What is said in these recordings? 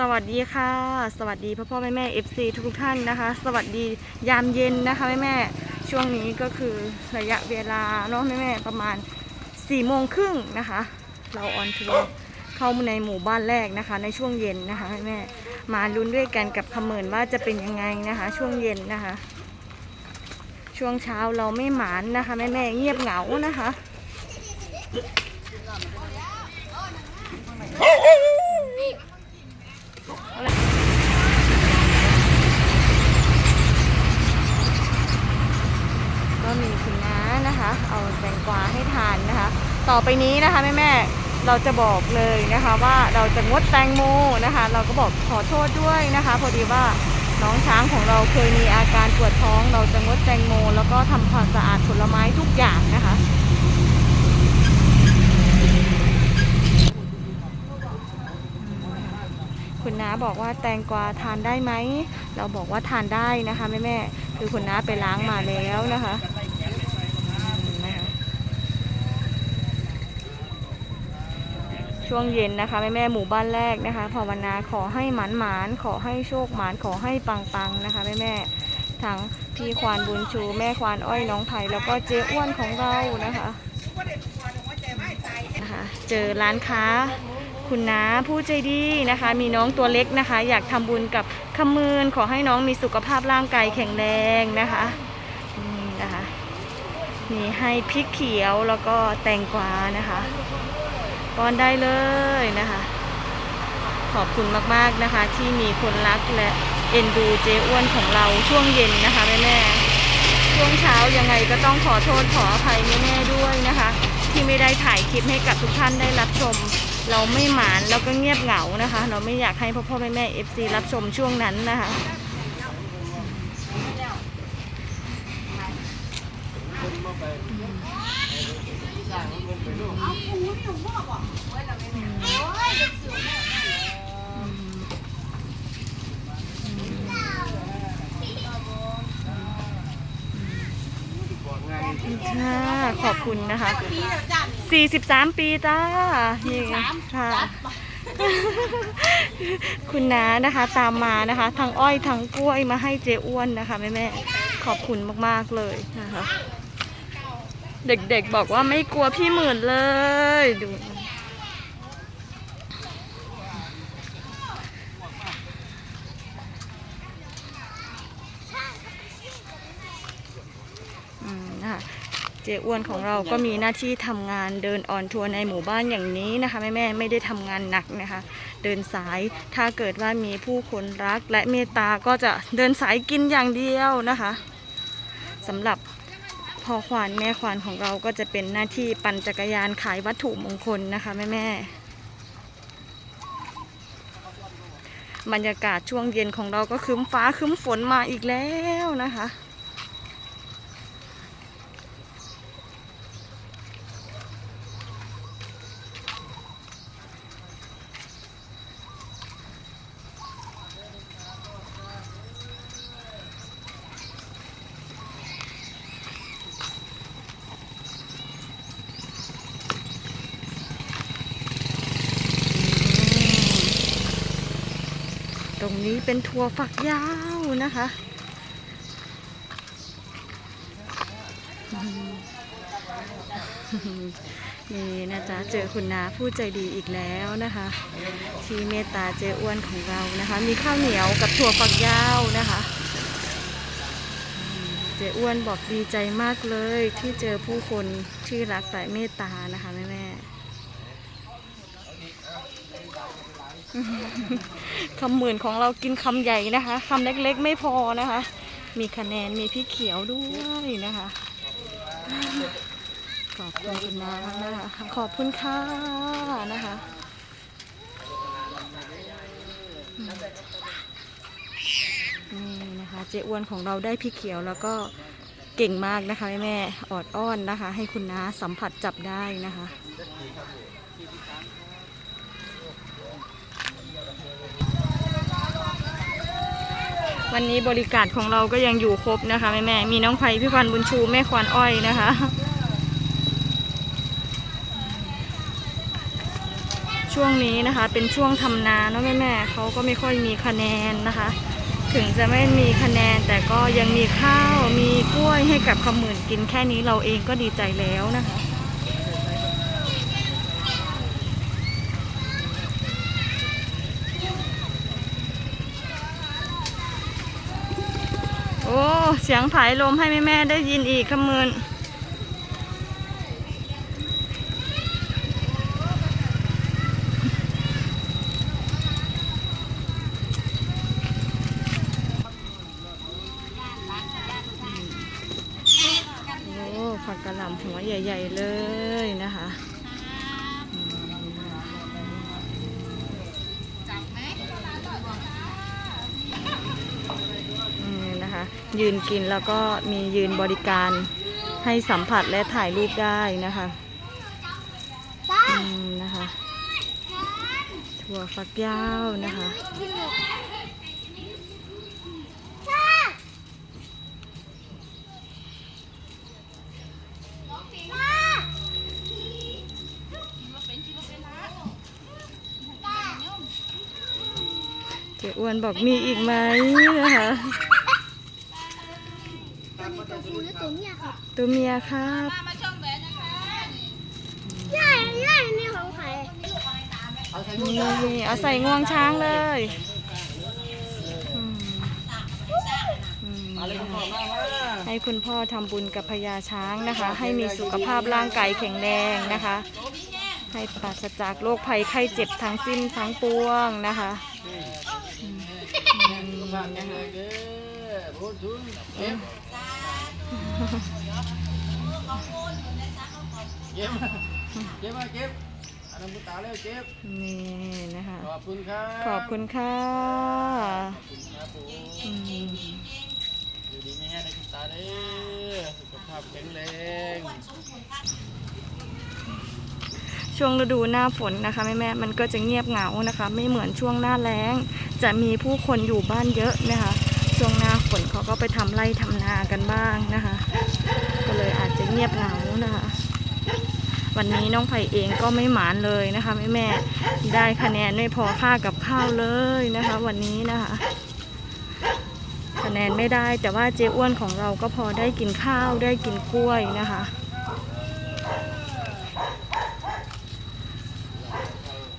สวัสดีค่ะ สวัสดีพ่อพ่อแม่แม่ FC ทุกท่านนะคะ สวัสดียามเย็นนะคะแม่แม่ช่วงนี้ก็คือระยะเวลาเนาะแม่แม่ประมาณ4ี่โมงครึ่งนะคะ เราออนทัวร์เข้ามาในหมู่บ้านแรกนะคะ ในช่วงเย็นนะคะแม่แม่มาลุ้นด้วยกันกับคำเมินว่าจะเป็นยังไงนะคะ ช่วงเย็นนะคะ ช่วงเช้าเราไม่หมานนะคะแม่แม่เงียบเหงานะคะ ก็มีคุณน้านะคะ เอาแตงกวาให้ทานนะคะ ต่อไปนี้นะคะแม่แม่เราจะบอกเลยนะคะว่าเราจะงดแตงโมนะคะ เราก็บอกขอโทษด้วยนะคะ พอดีว่าน้องช้างของเราเคยมีอาการปวดท้องเราจะงดแตงโม แล้วก็ทำความสะอาดผลไม้ทุกอย่างนะคะคุณน้าบอกว่าแตงกวาทานได้ไหม เราบอกว่าทานได้นะคะแม่แม่คือคุณน้าไปล้างมาแล้วนะคะอืมนะคะ ช่วงเย็นนะคะแม่แม่หมู่บ้านแรกนะคะภาวนาขอให้หมานหมานขอให้โชคหมานขอให้ปังปังนะคะแม่แม่ทั้งพี่ควานบุญชูแม่ควานอ้อยน้องไผ่แล้วก็เจ๊อ้วนของเรานะคะนะคะเจอร้านค้าคุณน้าผู้ใจดีนะคะ มีน้องตัวเล็กนะคะ อยากทำบุญกับขมืนขอให้น้องมีสุขภาพร่างกายแข็งแรงนะคะนี่นะคะ มีให้พริกเขียวแล้วก็แตงกวานะคะ ป้อนได้เลยนะคะ ขอบคุณมากๆนะคะ ที่มีคนรักและเอ็นดูเจ้อ้วนของเราช่วงเย็นนะคะแม่แม่ๆช่วงเช้ายังไงก็ต้องขอโทษขออภัยแม่แม่ๆด้วยนะคะ ที่ไม่ได้ถ่ายคลิปให้กับทุกท่านได้รับชม เราไม่หมานแล้วก็เงียบเหงานะคะ เราไม่อยากให้พ่อพ่อแม่แม่เอฟซีรับชมช่วงนั้นนะคะ ค่ะ ขอบคุณนะคะ43 ปีจ้านี่ค่ะคุณน้านะคะตามมานะคะทั้งอ้อยทั้งกล้วยมาให้เจ๊อ้วนนะคะแม่แม่ๆขอบคุณมากๆเลยนะคะ เด็กๆบอกว่าไม่กลัวพี่หมื่นเลยดูนะคะเจ๊อ้วนของเราก็มีหน้าที่ทำงานเดินออนทัวร์ในหมู่บ้านอย่างนี้นะคะแม่แม่ๆไม่ได้ทำงานหนักนะคะ เดินสายถ้าเกิดว่ามีผู้คนรักและเมตตาก็จะเดินสายกินอย่างเดียวนะคะสำหรับ พ่อควานแม่ควานของเราก็จะเป็นหน้าที่ปั่นจักรยานขายวัตถุมงคลนะคะแม่แม่ๆบรรยากาศช่วงเย็นของเราก็คืมฟ้าคืมฝนมาอีกแล้วนะคะ รงนี้เป็นทัวฝักยาวนะคะ นี่นะจ๊ะเจอคุณนาผู้ใจดีอีกแล้วนะคะ ที่เมตตาเจอ้วนของเรานะคะ มีข้าวเหนียวกับถั่วฝักยาวนะคะเจอ้วนบอกดีใจมากเลยที่เจอผู้คนที่รักและเมตตานะคะแม่แม่ๆ คำหมื่นของเรากินคำใหญ่นะคะคำเล็กๆไม่พอนะคะ มีคะแนนมีพริกเขียวด้วยนะคะ ขอบคุณคุณน้ามากนะคะขอบคุณค่ะนะคะนี่นะคะเจ๊อ้วนของเราได้พริกเขียวแล้วก็เก่งมากนะคะแม่แม่ออดอ้อนนะคะ ให้คุณน้าสัมผัสจับได้นะคะ วันนี้บริการของเราก็ยังอยู่ครบนะคะแม่แม่มีน้องไผ่พี่พันบุญชูแม่ควานอ้อยนะคะ ช่วงนี้นะคะเป็นช่วงทำนาเนาะแม่แม่เขาก็ไม่ค่อยมีคะแนนนะคะ ถึงจะไม่มีคะแนนแต่ก็ยังมีข้าวมีกล้วยให้กับขมื่นกินแค่นี้เราเองก็ดีใจแล้วนะคะ โอ้ เสียงผายลมให้แม่แม่ๆได้ยินอีกขมืนโอ้ผักกระหล่ำหัวใหญ่ ๆ เลย ยืนกินแล้วก็มียืนบริการให้สัมผัสและถ่ายรูปได้นะคะนะคะ ถั่วฝักยาวนะคะเจ๊อ้วนบอกมีอีกไหมนะคะ ตัวนี้ตัวผู้หรือตัวเมียครับตัวเมียครับย่ายย่ายนี่ของใครนี่เอาใส่งวงช้างเลยอืมอืมให้คุณพ่อทำบุญกับพญาช้างนะคะ ให้มีสุขภาพร่างกายแข็งแรงนะคะ ให้ปราศจากโรคภัยไข้เจ็บทั้งสิ้นทั้งปวงนะคะอืม นี่นะคะ ขอบคุณครับขอบคุณค่ะอืมอยู่ดีไม่แห้งในคุณตาเด้อสุขภาพแข็งแรง ช่วงฤดูหน้าฝนนะคะแม่แม่ๆมันก็จะเงียบเหงานะคะ ไม่เหมือนช่วงหน้าแล้ง จะมีผู้คนอยู่บ้านเยอะนะคะ ช่วงหน้าฝนเขาก็ไปทำไร่ทำนากันบ้างนะคะ ก็เลยอาจจะเงียบเหงานะคะ วันนี้น้องไผ่เองก็ไม่หมานเลยนะคะแม่แม่ได้คะแนนไม่พอค่ากับข้าวเลยนะคะ วันนี้นะคะ คะแนนไม่ได้แต่ว่าเจ๊อ้วนของเราก็พอได้กินข้าวได้กินกล้วยนะคะ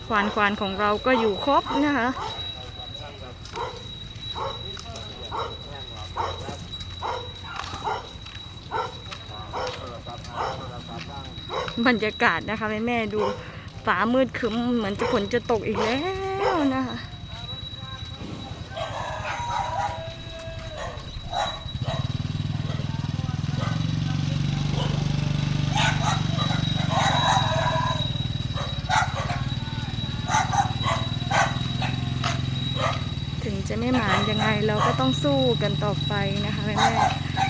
ควานควานของเราก็อยู่ครบนะคะ บรรยากาศนะคะ แม่แม่ดูฟ้ามืดคึ้มเหมือนจะฝนจะตกอีกแล้วนะคะถึงจะไม่หมานยังไงเราก็ต้องสู้กันต่อไปนะคะแม่แม่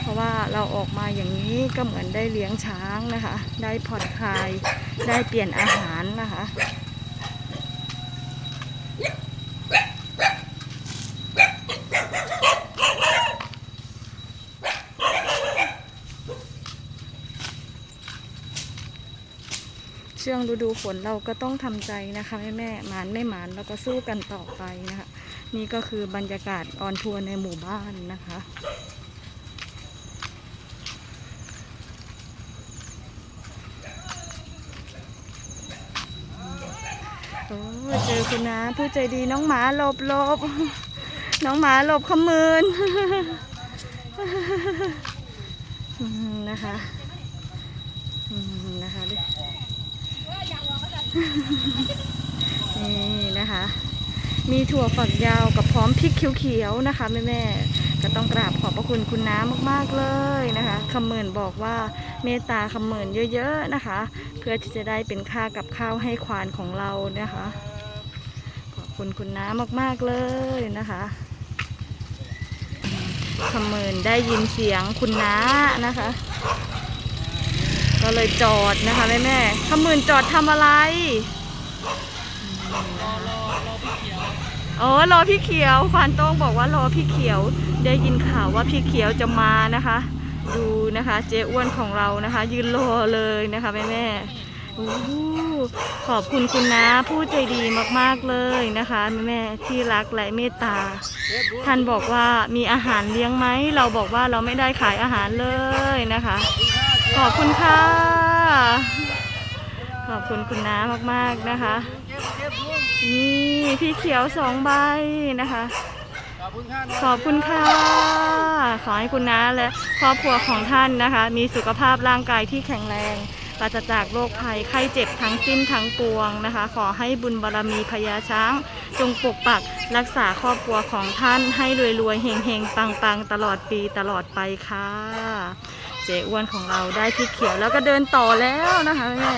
ราะว่าเราออกมาอย่างนี้ก็เหมือนได้เลี้ยงช้างนะคะ ได้ผ่อนคลาย ได้เปลี่ยนอาหารนะคะช่วงฤดูฝนเราก็ต้องทำใจนะคะแม่แม่หมานไม่หมานเราก็สู้กันต่อไปนะคะ นี่ก็คือบรรยากาศออนทัวร์ในหมู่บ้านนะคะ โอ้ยเจอ คุณนะ ผู้ใจดีน้องหมาหลบหลบน้องหมาหลบขมืนนะคะนะคะดินี่นะคะ มีถั่วฝักยาวกับพร้อมพริกเขียวๆนะคะแม่แม่ก็ต้องกราบขอบพระคุณคุณน้ามากๆเลยนะคะคำเหมือนบอกว่าเมตตาคำเหมือนเยอะๆนะคะ เพื่อที่จะได้เป็นค่ากับข้าวให้ควานของเรานะคะ คุณคุณน้ามาก ๆ เลยนะคะคำเหมืนได้ยินเสียงคุณน้านะคะ ก็เลยจอดนะคะแม่แม่ๆคำเหมืนจอดทำอะไรอ๋อรอพี่เขียวควานโต้งบอกว่ารอพี่เขียวได้ยินข่าวว่าพี่เขียวจะมานะคะ ดูนะคะ เจ๊อ้วนของเรานะคะ ยืนรอเลยนะคะแม่แม่ ขอบคุณคุณน้าผู้ใจดีมากๆเลยนะคะแม่ที่รักและเมตตา ท่านบอกว่ามีอาหารเลี้ยงไหม เราบอกว่าเราไม่ได้ขายอาหารเลยนะคะ ขอบคุณค่ะ ขอบคุณคุณน้ามากๆนะคะ นี่พี่เขียวสองใบนะคะขอบคุณค่ะ ขอให้คุณน้าและครอบครัวของท่านนะคะ มีสุขภาพร่างกายที่แข็งแรง ปราศจากโรคภัยไข้เจ็บทั้งสิ้นทั้งปวงนะคะ ขอให้บุญบารรมีพญาช้าง จงปกปักรักษาครอบครัวของท่านให้รวยๆเฮงๆ ปังๆ ตลอดปีตลอดไปค่ะ เจ๊อ้วนของเราได้พริเขียวแล้วก็เดินต่อแล้วนะคะแม่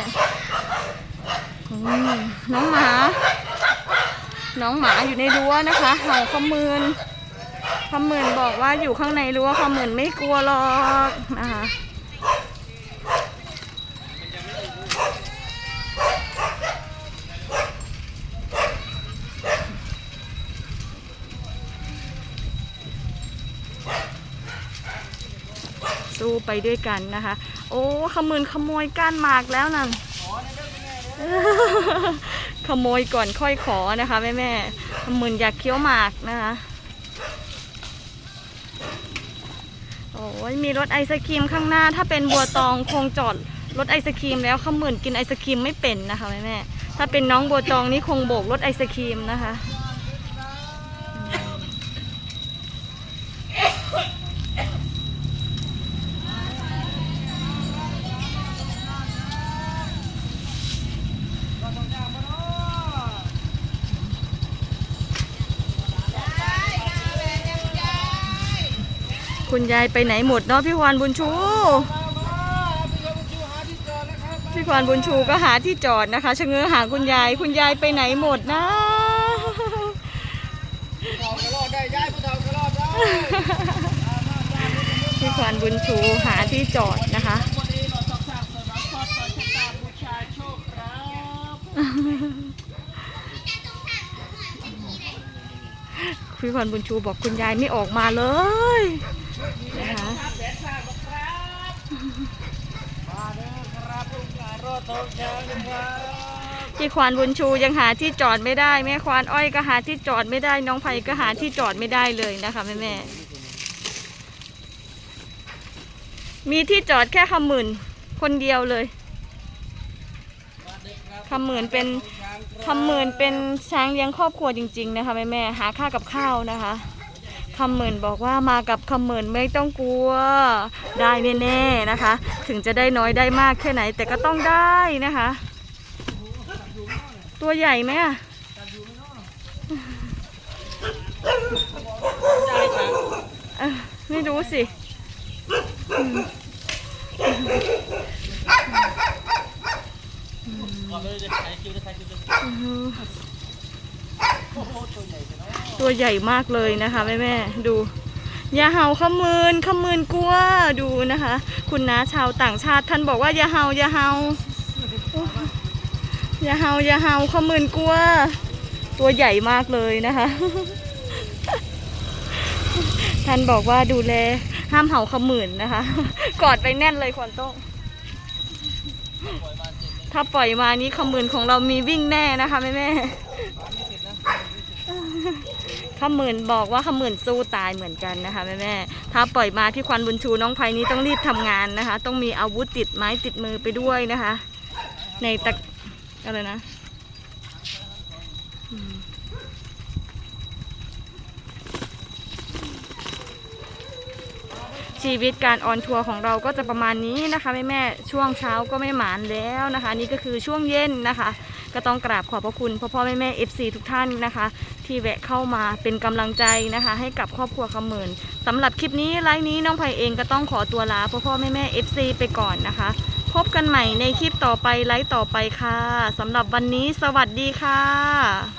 น้องหมา น้องหมาอยู่ในรั้วนะคะเห่าขมืนขมืนบอกว่าอยู่ข้างในรั้วขมืนไม่กลัวหรอกนะคะ ไปด้วยกันนะคะ โอ้ขมืนขโมยก้านหมากแล้วนั่นขโมยก่อนค่อยขอนะคะแม่แม่ขมืนอยากเคี้ยวหมากนะคะโอ้ยมีรถไอศครีมข้างหน้า ถ้าเป็นบัวตองคงจอดรถไอศครีมแล้วขมืนกินไอศครีมไม่เป็นนะคะแม่แม่ถ้าเป็นน้องบัวตองนี่คงโบกรถไอศครีมนะคะ คุณยายไปไหนหมดเนาะพี่ควานบุญชู พี่ควานบุญชูก็หาที่จอดนะคะชะเง้อหาคุณยาย คุณยายไปไหนหมดนะผู้เฒ่าก็รอดได้ย้ายผู้เฒ่าก็รอดได้พี่ควานบุญชูหาที่จอดนะคะวันนี้เราต้องสร้างสนามทอดต่อชะตาบูชาโชคครับพี่ควานบุญชูบอกคุณยายไม่ออกมาเลยนะคะ แสนสร้างบ่ครับมาเด้อครับ ลุงหลานรอดทองช้างนะครับพี่ควานบุญชูยังหาที่จอดไม่ได้ แม่ควานอ้อยก็หาที่จอดไม่ได้ น้องไผ่ก็หาที่จอดไม่ได้เลยนะคะแม่แม่มีที่จอดแค่คำหมื่นคนเดียวเลยคำหมื่นเป็นคำหมื่นเป็นช้างเลี้ยงครอบครัวจริง ๆ นะคะแม่แม่หาค่ากับข้าวนะคะ คำหมื่นบอกว่ามากับคำหมื่นไม่ต้องกลัว ได้แน่ๆนะคะ ถึงจะได้น้อยได้มากแค่ไหน แต่ก็ต้องได้นะคะ ตัวใหญ่ไหมอะเอ้อไม่รู้สิก่อนเลยจะถ่ายคิวจะถ่ายคิวจะ ตัวใหญ่มากเลยนะคะแม่แม่ดูอย่าเห่าขมืนขมืนกลัวดูนะคะ คุณน้าชาวต่างชาติท่านบอกว่าอย่าเห่าอย่าเห่าอย่าเห่าอย่าเห่าขมืนกลัว ตัวใหญ่มากเลยนะคะ ท่านบอกว่าดูแลห้ามเห่าขมืนนะคะ กอดไปแน่นเลยควนโต้ถ้าปล่อยมานี้ขมืนของเรามีวิ่งแน่นะคะแม่แม่ ขมื่นบอกว่าขมื่นสู้ตายเหมือนกันนะคะแม่แม่ถ้าปล่อยมาพี่ควันบุญชูน้องไพนี้ต้องรีบทำงานนะคะ ต้องมีอาวุธติดไม้ติดมือไปด้วยนะคะ ในตะอะไรนะชีวิตการออนทัวร์ของเราก็จะประมาณนี้นะคะแม่แม่ช่วงเช้าก็ไม่หมานแล้วนะคะ นี่ก็คือช่วงเย็นนะคะ ก็ต้องกราบขอบพระคุณพ่อพ่อแม่แม่เอฟซีทุกท่านนะคะ ที่แวะเข้ามาเป็นกำลังใจนะคะ ให้กับครอบครัวคำเหมินสำหรับคลิปนี้ไลฟ์นี้น้องไผ่เองก็ต้องขอตัวลาพ่อพ่อแม่แม่เอฟซีไปก่อนนะคะ พบกันใหม่ในคลิปต่อไปไลฟ์ต่อไปค่ะสำหรับวันนี้สวัสดีค่ะ